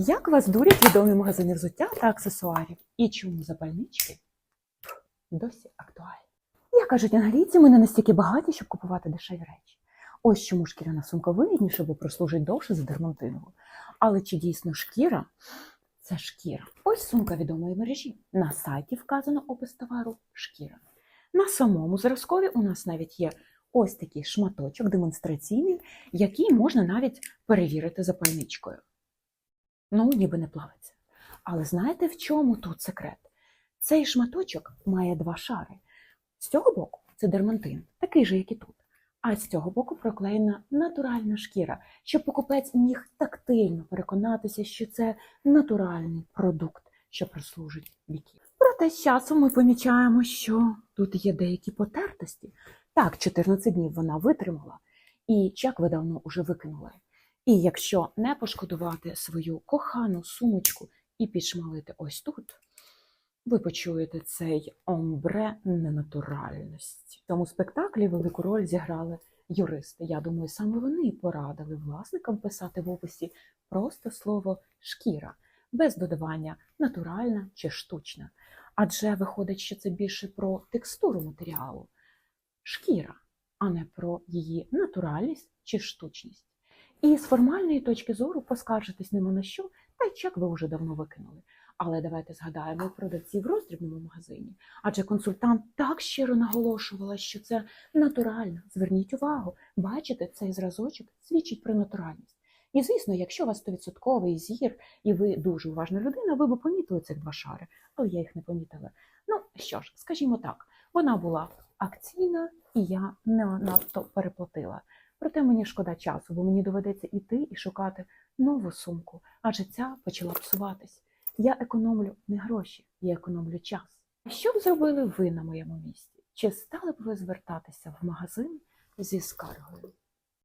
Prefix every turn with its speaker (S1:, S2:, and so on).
S1: Як вас дурять відомі магазини взуття та аксесуарів? І чому запальнички досі актуальні? Як кажуть англійці, ми не настільки багаті, щоб купувати дешеві речі. Ось чому шкіряна сумка вигідніше, бо прослужить довше за дермантинову. Але чи дійсно шкіра? Це шкіра. Ось сумка відомої мережі. На сайті вказано опис товару шкіра. На самому зразкові у нас навіть є ось такий шматочок демонстраційний, який можна навіть перевірити запальничкою. Ну, ніби не плавиться. Але знаєте, в чому тут секрет? Цей шматочок має два шари. З цього боку це дермантин, такий же, як і тут. А з цього боку проклеєна натуральна шкіра, щоб покупець міг тактильно переконатися, що це натуральний продукт, що прослужить віків. Проте з часом ми помічаємо, що тут є деякі потертості. Так, 14 днів вона витримала, і чек ви давно уже викинули. І якщо не пошкодувати свою кохану сумочку і підшмалити ось тут, ви почуєте цей омбре ненатуральності. В цьому спектаклі велику роль зіграли юристи. Я думаю, саме вони порадили власникам писати в описі просто слово шкіра, без додавання натуральна чи штучна. Адже виходить, що це більше про текстуру матеріалу, шкіра, а не про її натуральність чи штучність. І з формальної точки зору поскаржитись нема на що, та й чек ви вже давно викинули. Але давайте згадаємо продавців в роздрібному магазині. Адже консультант так щиро наголошувала, що це натурально. Зверніть увагу, бачите, цей зразочок свідчить про натуральність. І звісно, якщо у вас 100% зір, і ви дуже уважна людина, ви б помітили цих два шари, але я їх не помітила. Ну що ж, скажімо так, вона була акційна, і я не надто переплатила. Проте мені шкода часу, бо мені доведеться іти і шукати нову сумку, адже ця почала псуватись. Я економлю не гроші, я економлю час. А що б зробили ви на моєму місці? Чи стали б ви звертатися в магазин зі скаргою?